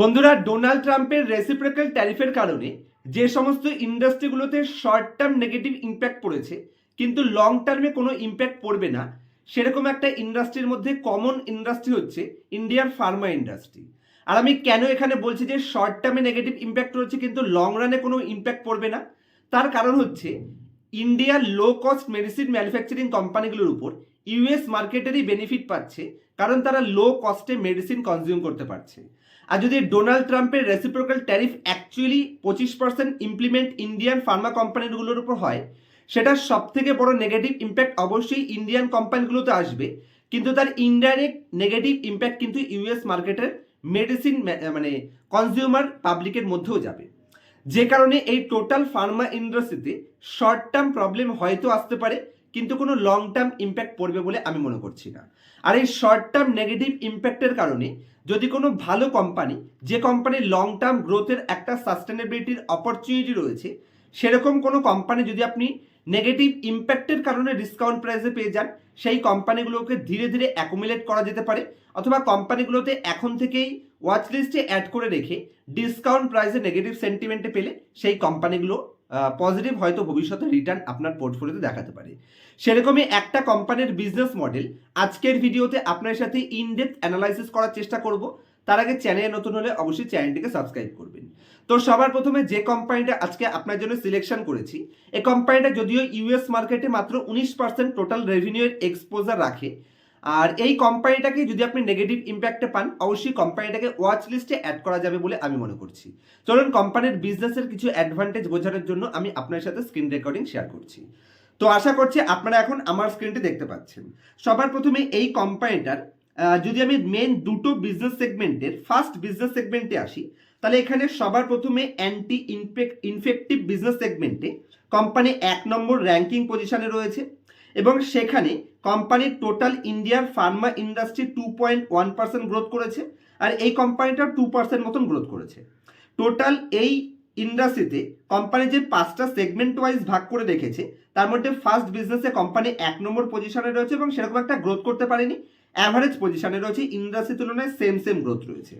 বন্ধুরা ডোনাল্ড ট্রাম্পের রেসিপ্রিক্যাল ট্যারিফের কারণে যে সমস্ত ইন্ডাস্ট্রিগুলোতে শর্ট টার্ম নেগেটিভ ইম্প্যাক্ট পড়েছে, কিন্তু লং টার্মে কোনো ইম্প্যাক্ট পড়বে না, সেরকম একটা ইন্ডাস্ট্রির মধ্যে কমন ইন্ডাস্ট্রি হচ্ছে ইন্ডিয়ার ফার্মা ইন্ডাস্ট্রি আর আমি কেন এখানে বলছি যে শর্ট টার্মে নেগেটিভ ইম্প্যাক্ট রয়েছে, কিন্তু লং রানে কোনো ইম্প্যাক্ট পড়বে না? তার কারণ হচ্ছে ইন্ডিয়ার লো কস্ট মেডিসিন ম্যানুফ্যাকচারিং কোম্পানিগুলোর উপর ইউএস মার্কেটেরই বেনিফিট পাচ্ছে কারণ তারা লো কস্টে মেডিসিন কনজিউম করতে পারছে। আর যদি ডোনাল্ড ট্রাম্পের রেসিপ্রোকাল ট্যারিফ অ্যাকচুয়ালি পঁচিশ পার্সেন্ট ইমপ্লিমেন্ট ইন্ডিয়ান ফার্মা কোম্পানিগুলোর উপর হয়, সেটার সব থেকে বড় নেগেটিভ ইম্প্যাক্ট অবশ্যই ইন্ডিয়ান কোম্পানিগুলোতে আসবে। কিন্তু তার ইনডাইরেক্ট নেগেটিভ ইম্প্যাক্ট কিন্তু ইউএস মার্কেটের মেডিসিন মানে কনজিউমার পাবলিকের মধ্যেও যাবে। যে কারণে এই টোটাল ফার্মা ইন্ডাস্ট্রিতে শর্ট টার্ম প্রবলেম হয়তো আসতে পারে কিন্তু কোনো লং টার্ম ইম্প্যাক্ট পড়বে বলে আমি মনে করছি না। আর এই শর্ট টার্ম নেগেটিভ ইম্প্যাক্টের কারণে যদি কোনো ভালো কোম্পানি যে কোম্পানির লং টার্ম গ্রোথের একটা সাস্টেনেবিলিটির অপরচুনিটি রয়েছে, সেরকম কোনো কোম্পানি যদি আপনি নেগেটিভ ইম্প্যাক্টের কারণে ডিসকাউন্ট প্রাইসে পেয়ে যান, সেই কোম্পানিগুলোকে ধীরে ধীরে অ্যাকুমুলেট করা যেতে পারে, অথবা কোম্পানিগুলোতে এখন থেকেই ওয়াচ লিস্টে অ্যাড করে রেখে ডিসকাউন্ট প্রাইসে নেগেটিভ সেন্টিমেন্টে পেলে সেই কোম্পানিগুলো পজিটিভ হয়তো ভবিষ্যতে রিটার্ন আপনার পোর্টফোলিওতে দেখাতে পারে। সেরকমই একটা কোম্পানির বিজনেস মডেল আজকের ভিডিওতে আপনার সাথে ইনডেপথ অ্যানালাইসিস করার চেষ্টা করব। তার আগে চ্যানেলে নতুন হলে অবশ্যই চ্যানেলটিকে সাবস্ক্রাইব করবেন। তো সবার প্রথমে যে কোম্পানিটা আজকে আপনার জন্য সিলেকশন করেছি, এই কোম্পানিটা যদিও ইউএস মার্কেটে মাত্র উনিশ পার্সেন্ট টোটাল রেভিনিউয়ের এক্সপোজার রাখে আর এই কোম্পানিটাকে যদি আপনি নেগেটিভ ইম্প্যাক্টে পান, অবশ্যই কোম্পানিটাকে ওয়াচ লিস্টে অ্যাড করা যাবে বলে আমি মনে করছি। চলুন কোম্পানির বিজনেসের কিছু অ্যাডভান্টেজ বোঝানোর জন্য আমি আপনার সাথে স্ক্রিন রেকর্ডিং শেয়ার করছি। তো আশা করছি আপনারা এখন আমার স্ক্রিনটি দেখতে পাচ্ছেন। সবার প্রথমে এই কোম্পানিটার যদি আমি মেন দুটো বিজনেস সেগমেন্টের ফার্স্ট বিজনেস সেগমেন্টে আসি, তাহলে এখানে সবার প্রথমে অ্যান্টি ইনফেক্ট ইনফেক্টিভ বিজনেস সেগমেন্টে কোম্পানি এক নম্বর র্যাঙ্কিং পজিশনে রয়েছে এবং সেখানে কোম্পানির টোটাল ইন্ডিয়ার pharma industry two point one percent growth করেছে আর এই কোম্পানিটা টু পার্সেন্ট মতন গ্রোথ করেছে। টোটাল এই ইন্ডাস্ট্রিতে কোম্পানি যে পাঁচটা সেগমেন্ট ওয়াইজ ভাগ করে রেখেছে, তার মধ্যে ফার্স্ট বিজনেসে কোম্পানি এক নম্বর পজিশনে রয়েছে এবং সেরকম একটা গ্রোথ করতে পারেনি। অ্যাভারেজ পজিশনে রয়েছে ইন্ডাস্ট্রির তুলনায় সেম সেম গ্রোথ রয়েছে।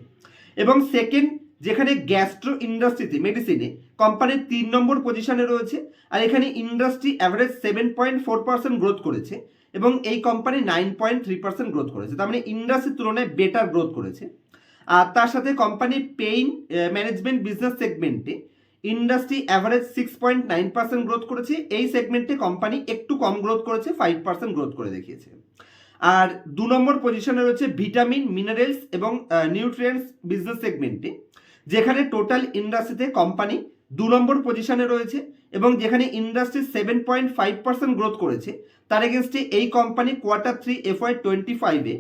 এবং সেকেন্ড যেখানে গ্যাস্ট্রো ইন্ডাস্ট্রিতে মেডিসিনে কোম্পানির তিন নম্বর পজিশনে রয়েছে আর এখানে industry average seven point four percent growth করেছে। এবং এই company nine point three percent growth করেছে। তার মানে ইন্ডাস্ট্রির তুলনায় বেটার গ্রোথ করেছে। আর তার সাথে কোম্পানি পেইন ম্যানেজমেন্ট বিজনেস সেগমেন্টে industry average six point nine percent growth করেছে। এই সেগমেন্টে কোম্পানি একটু কম গ্রোথ করেছে ফাইভ পার্সেন্ট গ্রোথ করে দেখিয়েছে। আর দু নম্বর পজিশনে রয়েছে ভিটামিন মিনারেলস এবং নিউট্রিয়েন্টস বিজনেস সেগমেন্টে যেখানে টোটাল ইন্ডাস্ট্রিতে কোম্পানি দু নম্বর পজিশনে রয়েছে। এবং যেখানে industry seven point five percent growth করেছে, তার এগেনস্টে এই company quarter three F Y twenty ফাইভে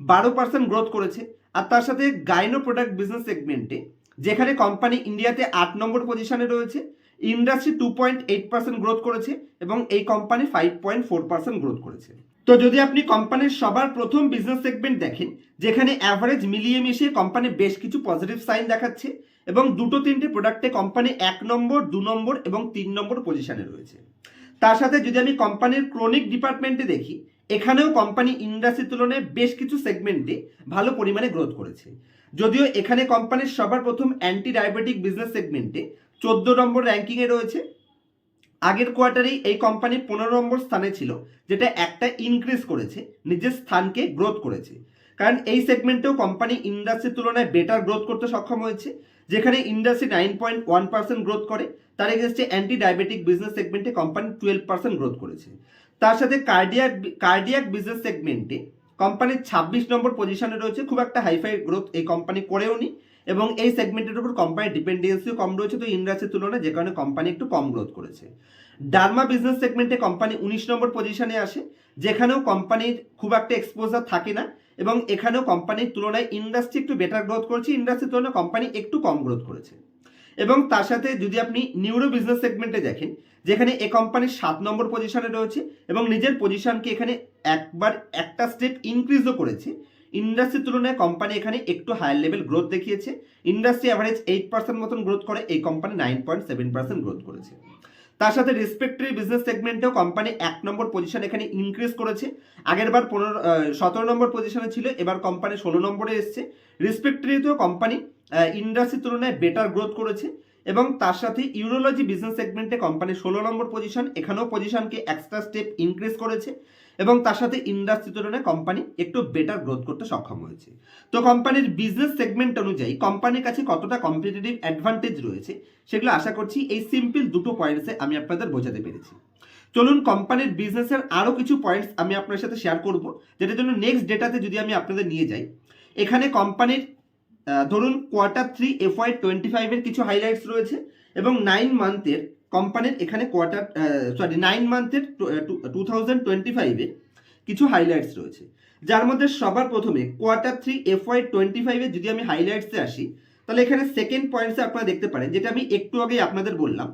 বারো পার্সেন্ট গ্রোথ করেছে। আর তার সাথে গাইনো প্রোডাক্ট বিজনেস সেগমেন্টে যেখানে কোম্পানি ইন্ডিয়াতে আট নম্বর পজিশনে রয়েছে industry two point eight percent growth করেছে এবং এই company five point four percent growth করেছে। তো যদি আপনি কোম্পানির সবার প্রথম বিজনেস সেগমেন্ট দেখেন, যেখানে অ্যাভারেজ মিলিয়ে মিশিয়ে কোম্পানি বেশ কিছু পজিটিভ সাইন দেখাচ্ছে এবং দুটো তিনটে প্রোডাক্টে কোম্পানি এক নম্বর, দু নম্বর এবং তিন নম্বর পজিশনে রয়েছে। তার সাথে যদি আমি কোম্পানির ক্রনিক ডিপার্টমেন্টে দেখি, এখানেও কোম্পানি ইন্ডাস্ট্রির তুলনায় বেশ কিছু সেগমেন্টে ভালো পরিমাণে গ্রোথ করেছে। যদিও এখানে কোম্পানির সবার প্রথম অ্যান্টি ডায়াবেটিক বিজনেস সেগমেন্টে চোদ্দ নম্বর র্যাঙ্কিংয়ে রয়েছে আগের কোয়ার্টারেই এই কোম্পানি পনেরো নম্বর স্থানে ছিল, যেটা একটা ইনক্রিজ করেছে, নিজের স্থানকে গ্রোথ করেছে। কারণ এই সেগমেন্টেও কোম্পানি ইন্ডাস্ট্রির তুলনায় বেটার গ্রোথ করতে সক্ষম হয়েছে, যেখানে industry nine point one percent growth করে, তার এগেনস্টে অ্যান্টি ডায়াবেটিক বিজনেস সেগমেন্টে কোম্পানি টুয়েলভ পার্সেন্ট গ্রোথ করেছে। তার সাথে কার্ডিয়াক কার্ডিয়াক বিজনেস সেগমেন্টে কোম্পানির ছাব্বিশ নম্বর পজিশনে রয়েছে, খুব একটা হাইফাই গ্রোথ এই কোম্পানি করেও নি এবং এই সেগমেন্টের উপর কোম্পানির ডিপেন্ডেন্সিও কম রয়েছে, তো ইন্ডাস্ট্রির তুলনায় যে কারণে কোম্পানি একটু কম গ্রোথ করেছে। ডার্মা বিজনেস সেগমেন্টে কোম্পানি উনিশ নম্বর পজিশনে আসে, যেখানেও কোম্পানির খুব একটা এক্সপোজার থাকে না এবং এখানেও কোম্পানির তুলনায় ইন্ডাস্ট্রি একটু বেটার গ্রোথ করেছে ইন্ডাস্ট্রির তুলনায় কোম্পানি একটু কম গ্রোথ করেছে। এবং তার সাথে যদি আপনি নিউরো বিজনেস সেগমেন্টে দেখেন, যেখানে এ কোম্পানির সাত নম্বর পজিশনে রয়েছে এবং নিজের পজিশনকে এখানে একবার একটা স্টেপ ইনক্রিজও করেছে ইন্ডাস্ট্রির তুলনায় কোম্পানি এখানে একটু হায়ার লেভেল গ্রোথ দেখিয়েছে। ইন্ডাস্ট্রি অ্যাভারেজ এইট পার্সেন্ট মতন গ্রোথ করে, এই company nine point seven percent growth করেছে। তার সাথে রেসপেক্টরি বিজনেস সেগমেন্টেও কোম্পানি এক নম্বর পজিশন এখানে ইনক্রিজ করেছে। আগের বার পনেরো সতেরো নম্বর পজিশনে ছিল, এবার কোম্পানি ষোলো নম্বরে এসছে। রেসপেক্টরিতেও কোম্পানি ইন্ডাস্ট্রির তুলনায় বেটার গ্রোথ করেছে এবং তার সাথে ইউরোলজি বিজনেস সেগমেন্টে কোম্পানি ষোলো নম্বর পজিশন এখানেও পজিশনকে এক্সট্রা স্টেপ ইনক্রিজ করেছে। এবং তার সাথে ইন্ডাস্ট্রি তুলনায় কোম্পানি একটু বেটার গ্রোথ করতে সক্ষম হয়েছে। তো কোম্পানির বিজনেস সেগমেন্ট অনুযায়ী কোম্পানির কাছে কতটা কম্পিটিটিভ অ্যাডভান্টেজ রয়েছে সেগুলো আশা করছি এই সিম্পল দুটো পয়েন্টসে আমি আপনাদের বোঝাতে পেরেছি। চলুন কোম্পানির বিজনেসের আরও কিছু পয়েন্টস আমি আপনার সাথে শেয়ার করব, যেটার জন্য নেক্সট ডেটাতে যদি আমি আপনাদের নিয়ে যাই, এখানে কোম্পানির ধরুন quarter three F Y twenty ফাইভের কিছু হাইলাইটস রয়েছে এবং নাইন মান্থের কোম্পানির এখানে কোয়ার্টার সরি নাইন মান্থের টু থাউজেন্ড টোয়েন্টি ফাইভের কিছু হাইলাইটস রয়েছে। যার মধ্যে সবার প্রথমে quarter three F Y twenty ফাইভে যদি আমি হাইলাইটসে আসি, তাহলে এখানে সেকেন্ড পয়েন্টসে আপনারা দেখতে পারেন, যেটা আমি একটু আগেই আপনাদের বললাম,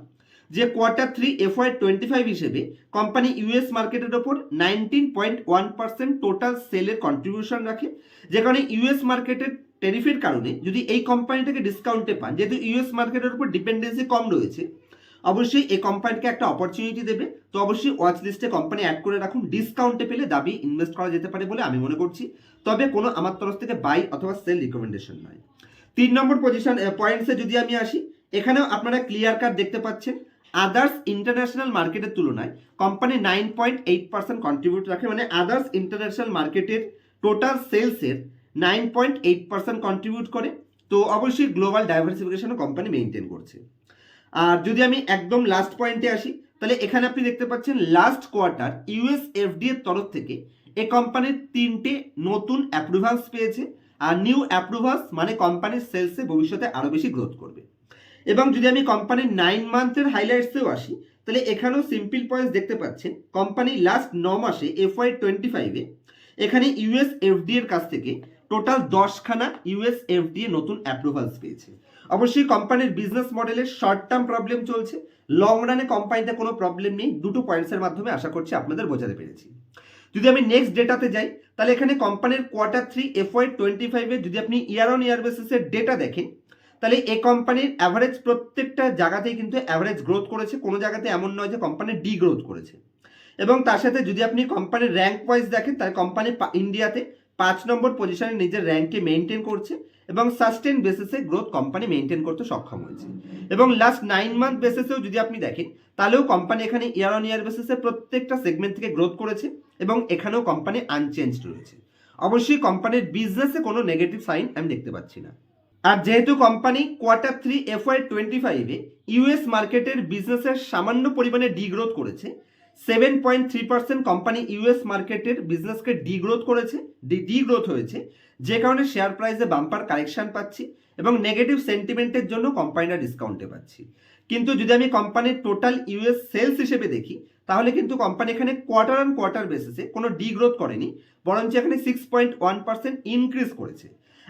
যে quarter three F Y twenty five হিসেবে কোম্পানি ইউএস মার্কেটের ওপর nineteen point one percent total সেলের কন্ট্রিবিউশন রাখে। যে কারণে ইউএস মার্কেটের টেরিফের কারণে যদি এই কোম্পানিটাকে ডিসকাউন্টে পান, যেহেতু ইউএস মার্কেটের উপর ডিপেন্ডেন্সি কম রয়েছে অবশ্যই এই কোম্পানিকে একটা অপরচুনিটি দেবে। তো অবশ্যই ওয়াচ লিস্টে কোম্পানি অ্যাড করে রাখুন। ডিসকাউন্টে পেলে দাবি ইনভেস্ট করা যেতে পারে বলে আমি মনে করছি। তবে কোনো আমার তরফ থেকে বাই অথবা সেল রিকমেন্ডেশন নয়। তিন নম্বর পজিশন পয়েন্টসে যদি আমি আসি, এখানেও আপনারা ক্লিয়ার কাট দেখতে পাচ্ছেন। আদার্স ইন্টারন্যাশনাল মার্কেটের তুলনায় company nine point eight percent contribute রাখে। মানে আদার্স ইন্টারন্যাশনাল মার্কেটের total সেলসের nine point eight percent contribute করে। তো অবশ্যই গ্লোবাল ডাইভার্সিফিকেশনও কোম্পানি মেনটেন করছে। আর যদি আমি একদম লাস্ট পয়েন্টে আসি, তাহলে এখানে আপনি দেখতে পাচ্ছেন লাস্ট কোয়ার্টার ইউএস এর তরফ থেকে এ কোম্পানির তিনটে নতুন অ্যাপ্রুভালস পেয়েছে। আর নিউ অ্যাপ্রুভালস মানে কোম্পানির সেলসে ভবিষ্যতে আরও বেশি গ্রোথ করবে। এবং যদি আমি কোম্পানির নাইন মান্থের হাইলাইটসেও আসি, তাহলে এখানেও সিম্পল পয়েন্টস দেখতে পাচ্ছেন। কোম্পানি লাস্ট ন মাসে এফ ওয়াই টোয়েন্টি ফাইভে এখানে ইউএস এফডি এর কাছ থেকে টোটাল দশখানা ইউএস এফডি নতুন অ্যাপ্রুভালস পেয়েছে। অবশ্যই কোম্পানির বিজনেস মডেলের শর্ট টার্ম প্রবলেম চলছে। লং রানে কোম্পানিতে কোনো প্রবলেম নেই। দুটো পয়েন্টসের মাধ্যমে আশা করছি আপনাদের বোঝাতে পেরেছি। যদি আমি নেক্সট ডেটাতে যাই, তাহলে এখানে কোম্পানির quarter three F Y twenty ফাইভে যদি আপনি ইয়ার অন ইয়ার বেসিসের ডেটা দেখেন, তাহলে এ কোম্পানির অ্যাভারেজ প্রত্যেকটা জায়গাতেই কিন্তু অ্যাভারেজ গ্রোথ করেছে। কোনো জায়গাতে এমন নয় যে কোম্পানি ডি গ্রোথ করেছে। এবং তার সাথে যদি আপনি কোম্পানির র্যাঙ্ক ওয়াইজ দেখেন, তাহলে কোম্পানি ইন্ডিয়াতে পাঁচ নম্বর পজিশনে নিজের র্যাঙ্ককে মেনটেন করছে। এবং সাস্টেন বেসিসে গ্রোথ কোম্পানি মেনটেন করতে সক্ষম হয়েছে। এবং লাস্ট নাইন মান্থ বেসিসেও যদি আপনি দেখেন, তাহলেও কোম্পানি এখানে ইয়ার অন ইয়ার বেসিসে প্রত্যেকটা সেগমেন্ট থেকে গ্রোথ করেছে এবং এখানেও কোম্পানি আনচেঞ্জড রয়েছে। অবশ্যই কোম্পানির বিজনেসে কোনো নেগেটিভ সাইন আমি দেখতে পাচ্ছি না। আর যেহেতু company quarter three F Y twenty ফাইভে ইউএস মার্কেটের বিজনেসের সামান্য পরিমাণে ডিগ্রোথ করেছে seven point three percent company US মার্কেটের বিজনেসকে ডিগ্রোথ করেছে ডিগ্রোথ হয়েছে যে কারণে শেয়ার প্রাইসে বাম্পার কারেকশন পাচ্ছি এবং নেগেটিভ সেন্টিমেন্টের জন্য কোম্পানিটা ডিসকাউন্টে পাচ্ছি। কিন্তু যদি আমি কোম্পানির টোটাল ইউএস সেলস হিসেবে দেখি, তাহলে কিন্তু কোম্পানি এখানে কোয়ার্টার অন কোয়ার্টার বেসিসে কোনো ডিগ্রোথ করেনি, বরঞ্চ এখানে six point one percent increase করেছে।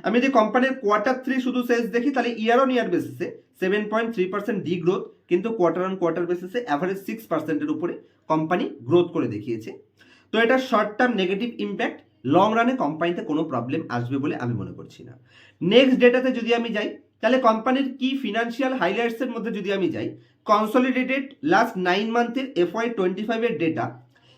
আমি যদি কোম্পানির কোয়ার্টার থ্রি শুধু সেলস দেখি, তাহলে ইয়ার অন ইয়ার বেসিসে seven point three percent degrowth কিন্তু কোয়ার্টার অন কোয়ার্টার বেসিসে অ্যাভারেজ সিক্স পার্সেন্টের উপরে কোম্পানি গ্রোথ করে দেখিয়েছে। তো এটা short term negative impact long রানে কোম্পানিতে কোনো প্রবলেম আসবে বলে আমি মনে করছি না। নেক্সট ডেটাতে যদি আমি যাই, তাহলে কোম্পানির কি ফিনান্সিয়াল হাইলাইটসের মধ্যে যদি আমি যাই কনসলিডেটেড লাস্ট নাইন মান্থের এফ ওয়াই টোয়েন্টি ফাইভের ডেটা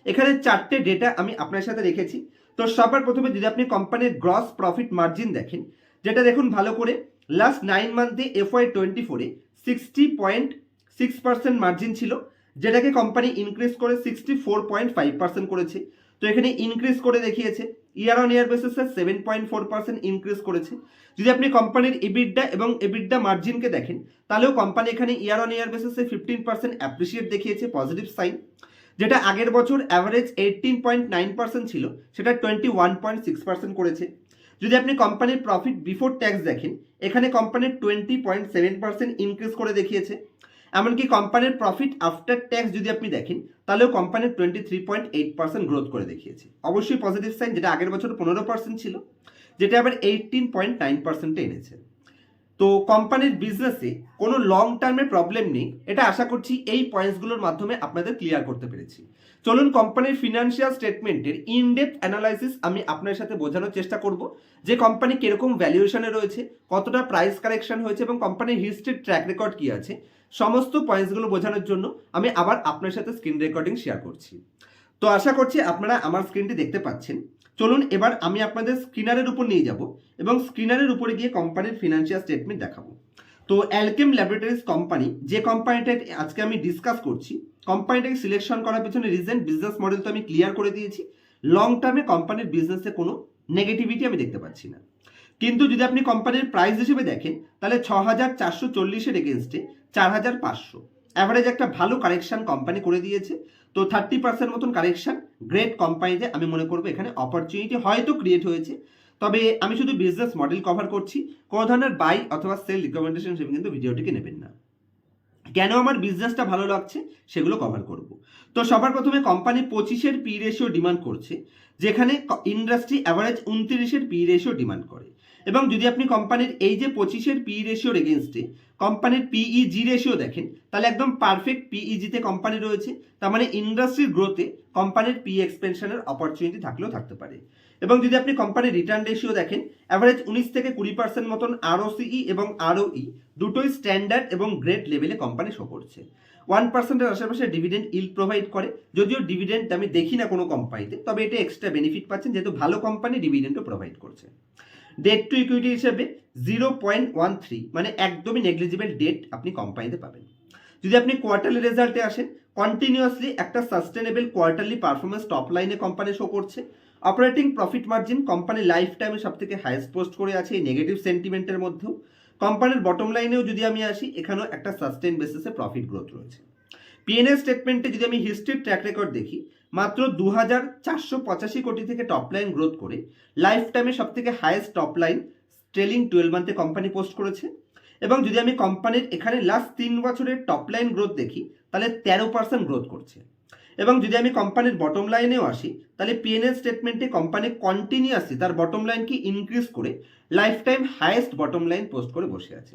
এখানে চারটে ডেটা আমি আপনার সাথে রেখেছি। তো সবার প্রথমে যদি আপনি কোম্পানির গ্রস প্রফিট মার্জিন দেখেন, যেটা দেখুন ভালো করে লাস্ট নাইন মান্থে এফ ওয়াই টোয়েন্টি ফোরে sixty point six percent margin ছিল, যেটাকে কোম্পানি ইনক্রিজ করে sixty four point five percent করেছে। তো এখানে ইনক্রিজ করে দেখিয়েছে। ইয়ার অন ইয়ার বেসিসে seven point four percent increase করেছে। যদি আপনি কোম্পানির ইবিডা এবং এবিডা মার্জিনকে দেখেন, তাহলেও কোম্পানি এখানে ইয়ার অন ইয়ার বেসিসে ফিফটিন পার্সেন্ট অ্যাপ্রিসিয়েট দেখিয়েছে পজিটিভ সাইন যেটা আগের বছর average eighteen point nine percent ছিল, সেটা twenty one point six percent করেছে। যদি আপনি কোম্পানির প্রফিট বিফোর ট্যাক্স দেখেন, এখানে কোম্পানির twenty point seven percent increase করে দেখিয়েছে। এমনকি কোম্পানির প্রফিট আফটার ট্যাক্স যদি আপনি দেখেন, তাহলেও কোম্পানির twenty three point eight percent growth করে দেখিয়েছে। অবশ্যই পজিটিভ সাইন যেটা আগের বছর পনেরো পার্সেন্ট ছিল, যেটা আবার এইটিন পয়েন্ট নাইন পার্সেন্টে এনেছে। তো কোম্পানির বিজনেসে কোনো লং টার্মের প্রবলেম নেই, এটা আশা করছি এই পয়েন্টসগুলোর মাধ্যমে আপনাদের ক্লিয়ার করতে পেরেছি। চলুন কোম্পানির ফিনান্সিয়াল স্টেটমেন্টের ইনডেপথ অ্যানালাইসিস আমি আপনার সাথে বোঝানোর চেষ্টা করব, যে কোম্পানি কীরকম ভ্যালুয়েশনে রয়েছে, কতটা প্রাইস কারেকশন হয়েছে এবং কোম্পানির হিস্ট্রির ট্র্যাক রেকর্ড কী আছে সমস্ত পয়েন্টসগুলো বোঝানোর জন্য আমি আবার আপনার সাথে স্ক্রিন রেকর্ডিং শেয়ার করছি। তো আশা করছি আপনারা আমার স্ক্রিনটি দেখতে পাচ্ছেন। চলুন এবার আমি আপনাদের স্ক্রিনারের উপর নিয়ে যাব এবং স্ক্রিনারের উপরে গিয়ে কোম্পানির ফিনান্সিয়াল স্টেটমেন্ট দেখাবো। তো অ্যালকেম ল্যাবরেটরিজ কোম্পানি যে কোম্পানিটা আজকে আমি ডিসকাস করছি কোম্পানিটাকে সিলেকশন করার পেছনে রিজন বিজনেস মডেল তো আমি ক্লিয়ার করে দিয়েছি। লং টার্মে কোম্পানির বিজনেসে কোনো নেগেটিভিটি আমি দেখতে পাচ্ছি না। কিন্তু যদি আপনি কোম্পানির প্রাইস হিসেবে দেখেন, তাহলে ছ হাজার চারশো চল্লিশের এগেনস্টে চার হাজার পাঁচশো। অ্যাভারেজ একটা ভালো কারেকশন কোম্পানি করে দিয়েছে। তো থার্টি পার্সেন্ট মতন কারেকশন গ্রেট কোম্পানিতে আমি মনে করব এখানে অপরচুনিটি হয়তো ক্রিয়েট হয়েছে। তবে আমি শুধু বিজনেস মডেল কভার করছি। কোনো ধরনের বাই অথবা সেল রিকমেন্ডেশন হিসেবে কিন্তু ভিডিওটিকে নেবেন না। কেন আমার বিজনেসটা ভালো লাগছে সেগুলো কভার করব। তো সবার প্রথমে কোম্পানি পঁচিশের পি রেশিও ডিমান্ড করছে, যেখানে ইন্ডাস্ট্রি অ্যাভারেজ উনত্রিশের পি রেশিও ডিমান্ড করে। এবং যদি আপনি কোম্পানির এই যে পঁচিশের পি রেশিওর এগেনস্টে কোম্পানির পিইজি রেশিও দেখেন, তাহলে একদম পারফেক্ট পিইজিতে কোম্পানি রয়েছে, তার মানে ইন্ডাস্ট্রির গ্রোথে কোম্পানির পি এক্সপেনশনের অপরচুনিটি থাকলেও থাকতে পারে। এবং যদি আপনি কোম্পানির রিটার্ন রেশিও দেখেন অ্যাভারেজ উনিশ থেকে কুড়ি পার্সেন্ট মতন আরওসিই এবং আরওই দুটোই স্ট্যান্ডার্ড এবং গ্রেট লেভেলে কোম্পানি শো করছে। ওয়ান পার্সেন্টের আশেপাশে ডিভিডেন্ড ইল প্রোভাইড করে, যদিও ডিভিডেন্ড আমি দেখি না কোনো কোম্পানিতে তবে এটা এক্সট্রা বেনিফিট পাচ্ছেন, যেহেতু ভালো কোম্পানি ডিভিডেন্ডও প্রোভাইড করছে। ডেট টু ইকুইটি হিসেবে জিরো পয়েন্ট ওয়ান থ্রি মানে একদমই নেগলিজিবল ডেট আপনি কোম্পানিতে পাবেন। যদি আপনি কোয়ার্টারলি রেজাল্টে আসেন কন্টিনিউয়াসলি একটা সাস্টেনেবল কোয়ার্টারলি পারফরমেন্স টপ লাইনে কোম্পানি শো করছে। Operating profit margin company life টাইমে সব থেকে হাইয়েস্ট পোস্ট করে আছে এই নেগেটিভ সেন্টিমেন্টের মধ্যেও। কোম্পানির বটম লাইনেও যদি আমি আসি, এখানেও একটা সাস্টেন বেসিসে প্রফিট গ্রোথ রয়েছে। পিএনএল স্টেটমেন্টে যদি আমি হিস্ট্রির ট্র্যাক রেকর্ড দেখি, মাত্র দু হাজার চারশো পঁচাশি কোটি থেকে টপ লাইন গ্রোথ করে লাইফ টাইমে সব থেকে highest top line trailing twelve মান্থে company post করেছে। এবং যদি আমি কোম্পানির এখানে লাস্ট তিন বছরের টপ লাইন গ্রোথ দেখি, তাহলে তেরো পার্সেন্ট গ্রোথ করছে। এবং যদি আমি কোম্পানির বটম লাইনেও আসি, তাহলে পিএনএল স্টেটমেন্টে কোম্পানি কন্টিনিউয়াসলি তার বটম লাইনকে ইনক্রিজ করে life time highest bottom line post করে বসে আছে।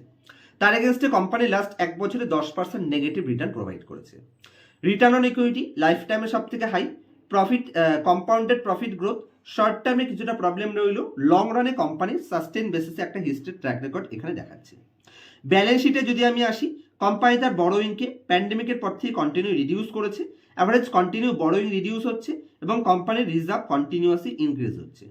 তার এগেনস্টে কোম্পানি লাস্ট এক বছরে দশ পার্সেন্ট নেগেটিভ রিটার্ন প্রোভাইড করেছে। রিটার্ন অন ইকুইটি লাইফ টাইমে সব থেকে high profit compounded profit growth short টার্মে কিছুটা প্রবলেম রইল। লং রানে কোম্পানির সাস্টেন বেসিসে একটা হিস্ট্রি ট্র্যাক রেকর্ড এখানে দেখাচ্ছে। ব্যালেন্স শিটে যদি আমি আসি কোম্পানি তার বড়োইংকে প্যান্ডেমিকের পর থেকে কন্টিনিউ রিডিউস করেছে। অ্যাভারেজ কন্টিনিউ বড়োইং রিডিউস হচ্ছে এবং কোম্পানির রিজার্ভ কন্টিনিউয়াসলি ইনক্রিজ হচ্ছে।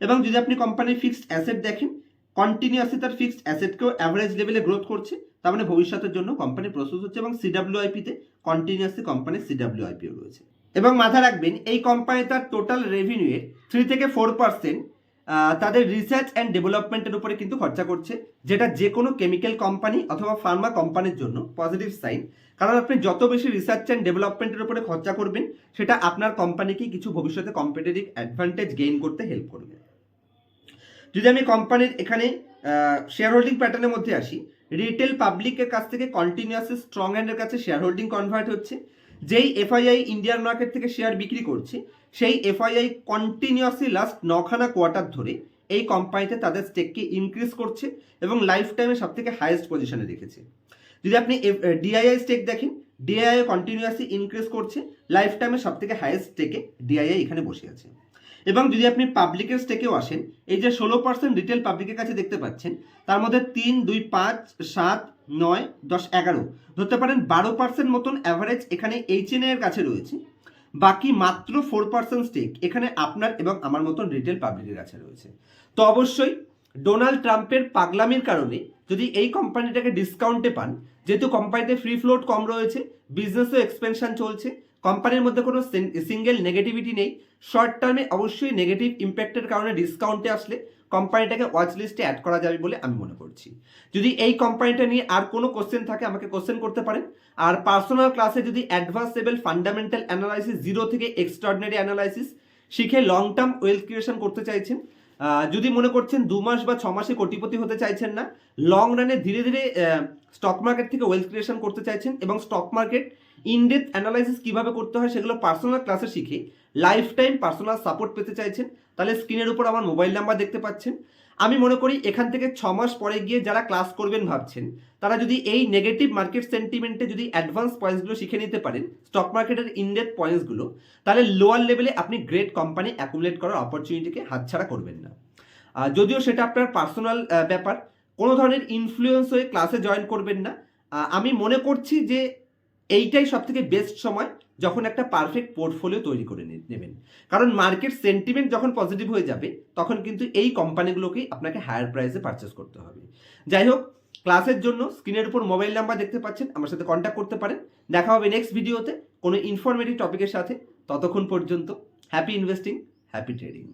এবং যদি আপনি কোম্পানির ফিক্সড অ্যাসেট দেখেন কন্টিনিউয়াসলি তার ফিক্সড অ্যাসেটকেও অ্যাভারেজ লেভেলে গ্রোথ করছে। তার মানে ভবিষ্যতের জন্য কোম্পানি প্রসেস হচ্ছে এবং সিডাব্লিউআইপিতে কন্টিনিউয়াসলি কোম্পানির সিডাব্লিউআইপিও রয়েছে। এবং মাথায় রাখবেন, এই কোম্পানি তার টোটাল রেভিনিউয়ের থ্রি থেকে ফোর পার্সেন্ট তাদের রিসার্চ অ্যান্ড ডেভেলপমেন্টের উপরে কিন্তু খরচা করছে, যেটা যে কোনো কেমিক্যাল কোম্পানি অথবা ফার্মা কোম্পানির জন্য পজিটিভ সাইন কারণ আপনি যত বেশি রিসার্চ অ্যান্ড ডেভেলপমেন্টের উপরে খরচা করবেন, সেটা আপনার কোম্পানিকে কিছু ভবিষ্যতে কম্পিটিটিভ অ্যাডভান্টেজ গেইন করতে হেল্প করবে। যদি আমি কোম্পানির এখানে শেয়ার হোল্ডিং প্যাটার্নের মধ্যে আসি রিটেল পাবলিকের কাছ থেকে কন্টিনিউয়াসলি স্ট্রং হ্যান্ডের কাছে শেয়ার হোল্ডিং কনভার্ট হচ্ছে যেই এফআইআই ইন্ডিয়ান মার্কেট থেকে শেয়ার বিক্রি করছে, সেই এফআইআই কন্টিনিউয়াসলি লাস্ট নখানা কোয়ার্টার ধরে এই কোম্পানিতে তাদের স্টেককে ইনক্রিজ করছে এবং লাইফ টাইমে সব থেকে হাইয়েস্ট পজিশনে রেখেছে। যদি আপনি ডিআইআই স্টেক দেখেন ডিআইআই কন্টিনিউয়াসলি ইনক্রিজ করছে লাইফ টাইমে সব থেকে হাইয়েস্ট স্টেকে ডিআইআই এখানে বসে আছে। এবং যদি আপনি পাবলিকের স্টেকেও আসেন, এই যে ষোলো পার্সেন্ট রিটেল পাবলিকের কাছে দেখতে পাচ্ছেন, তার মধ্যে তিন, দুই, পাঁচ, সাত নয়, দশ, এগারো। ধরতে পারেন বারো পার্সেন্ট মতন অ্যাভারেজ এখানে এইচএনএ এর কাছে রয়েছে। বাকি মাত্র ফোর পার্সেন্ট স্টেক এখানে আপনার এবং আমার মতন রিটেল পাবলিকের কাছে রয়েছে। তো অবশ্যই ডোনাল্ড ট্রাম্পের পাগলামির কারণে যদি এই কোম্পানিটাকে ডিসকাউন্টে পান, যেহেতু কোম্পানিতে ফ্রি ফ্লোট কম রয়েছে বিজনেসও এক্সপেনশন চলছে কোম্পানির মধ্যে কোনো সিঙ্গেল নেগেটিভিটি নেই শর্ট টার্মে অবশ্যই নেগেটিভ ইম্প্যাক্টের কারণে ডিসকাউন্টে আসলে কোম্পানিটাকে ওয়াচ লিস্টে অ্যাড করা যাবে বলে আমি মনে করছি। যদি এই কোম্পানিটা নিয়ে আর কোনো কোশ্চেন থাকে, আমাকে কোশ্চেন করতে পারেন। আর পার্সোনাল ক্লাসে যদি advance level fundamental analysis zero থেকে এক্সট্রাঅর্ডিনারি অ্যানালাইসিস শিখে লং টার্ম ওয়েলথ ক্রিয়েশন করতে চাইছেন যদি মনে করছেন দু মাস বা ছ মাসে কোটিপতি হতে চাইছেন না লং রানে ধীরে ধীরে স্টক মার্কেট থেকে ওয়েলথ ক্রিয়েশন করতে চাইছেন এবং স্টক মার্কেট ইনডেপথ অ্যানালাইসিস কীভাবে করতে হয় সেগুলো পার্সোনাল ক্লাসে শিখে লাইফ টাইম পার্সোনাল সাপোর্ট পেতে চাইছেন, তাহলে স্ক্রিনের উপর আমার মোবাইল নাম্বার দেখতে পাচ্ছেন। আমি মনে করি এখান থেকে ছ মাস পরে গিয়ে যারা ক্লাস করবেন ভাবছেন, তারা যদি এই নেগেটিভ মার্কেট সেন্টিমেন্টে যদি অ্যাডভান্স পয়েন্টসগুলো শিখে নিতে পারেন স্টক মার্কেটের ইনডেপ পয়েন্টসগুলো তাহলে লোয়ার লেভেলে আপনি গ্রেট কোম্পানি অ্যাকুমুলেট করার অপরচুনিটিকে হাতছাড়া করবেন না। যদিও সেটা আপনার পার্সোনাল ব্যাপার, কোনো ধরনের ইনফ্লুয়েন্স হয়ে ক্লাসে জয়েন করবেন না। আমি মনে করছি যে এইটাই সব থেকে বেস্ট সময়। যখন একটা পারফেক্ট পোর্টফোলিও তৈরি করে নেবেন। কারণ মার্কেট সেন্টিমেন্ট যখন পজিটিভ হয়ে যাবে, তখন কিন্তু এই কোম্পানিগুলোকেই আপনাকে হায়ার প্রাইসে পারচেস করতে হবে। যাই হোক ক্লাসের জন্য স্ক্রিনের উপর মোবাইল নাম্বার দেখতে পাচ্ছেন, আমার সাথে কন্ট্যাক্ট করতে পারেন। দেখা হবে নেক্সট ভিডিওতে কোনো ইনফরমেটিভ টপিকের সাথে। ততক্ষণ পর্যন্ত হ্যাপি ইনভেস্টিং হ্যাপি ট্রেডিং